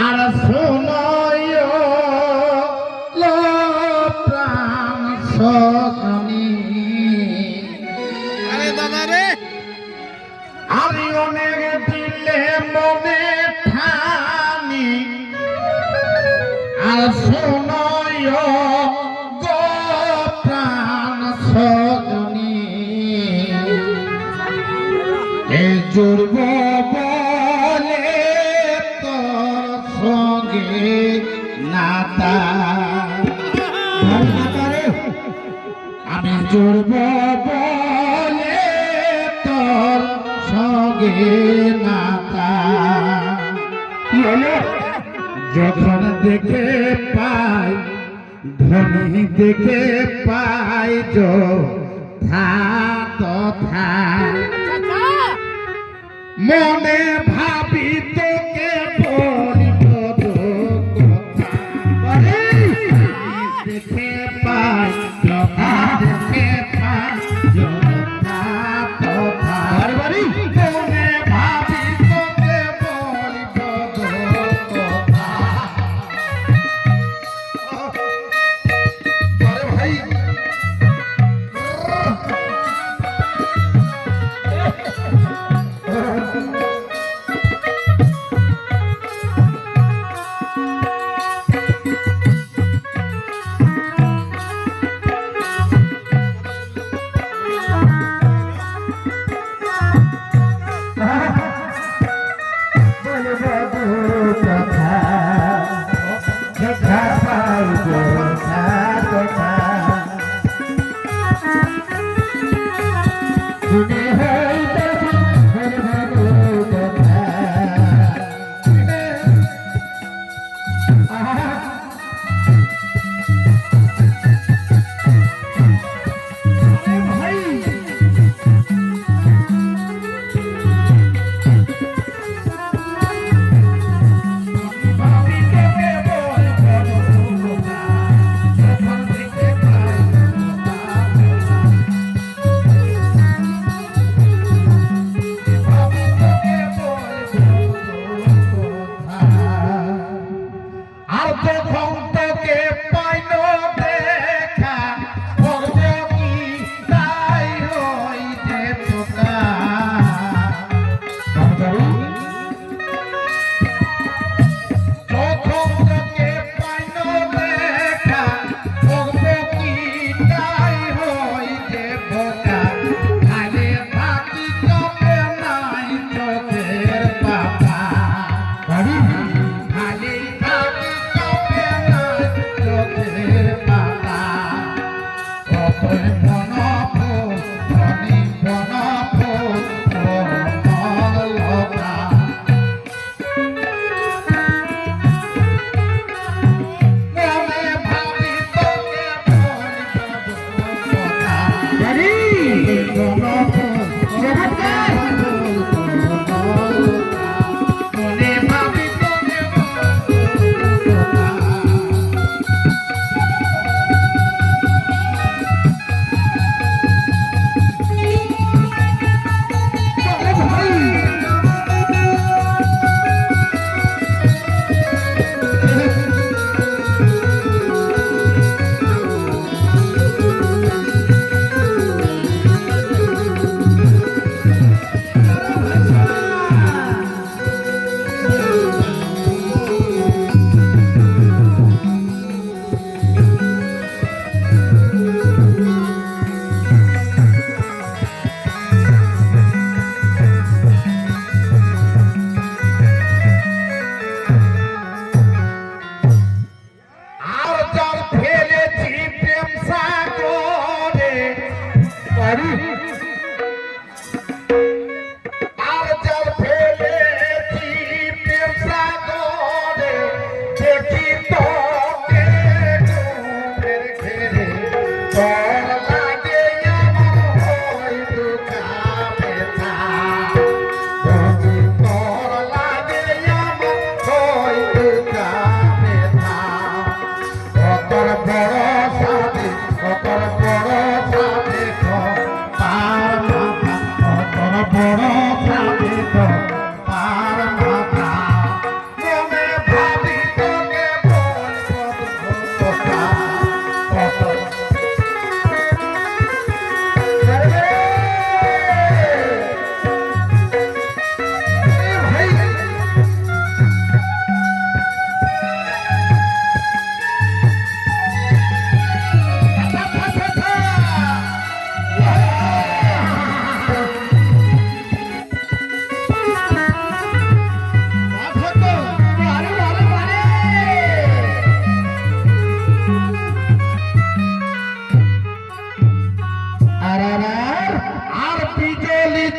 আর সময় প্রাণ সকানি আরে রে। অনেক দিলে মনে ঠানি। আর সময় গো প্রাণ সকানি এ সঙ্গে নাতা। আমি জোরব বলে তোর সঙ্গে নাতা। যখন দেখে পাই ধনী দেখে পাই যো থা তথা আচ্ছা, আচ্ছা। মনে ভাবি তোকে Ah Daddy. Africa.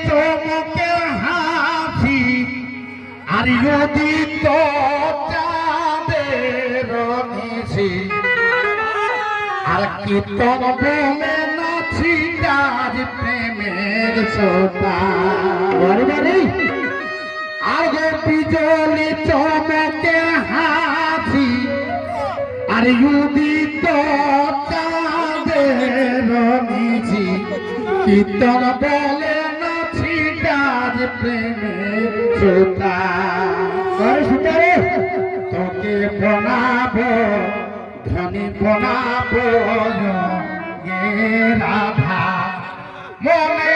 চমকের হাসি। আর উদিত চাঁদের নিশি। আর কীর্তন বলে নাচি তার প্রেমের সোতা আর গোপী জলে চমকের হাসি। আর উদিত চাঁদের নিশি। কীর্তন বলে আজ প্রেমের সোতা তোকে প্রণাব ধনী প্রণাব রাধা। মনে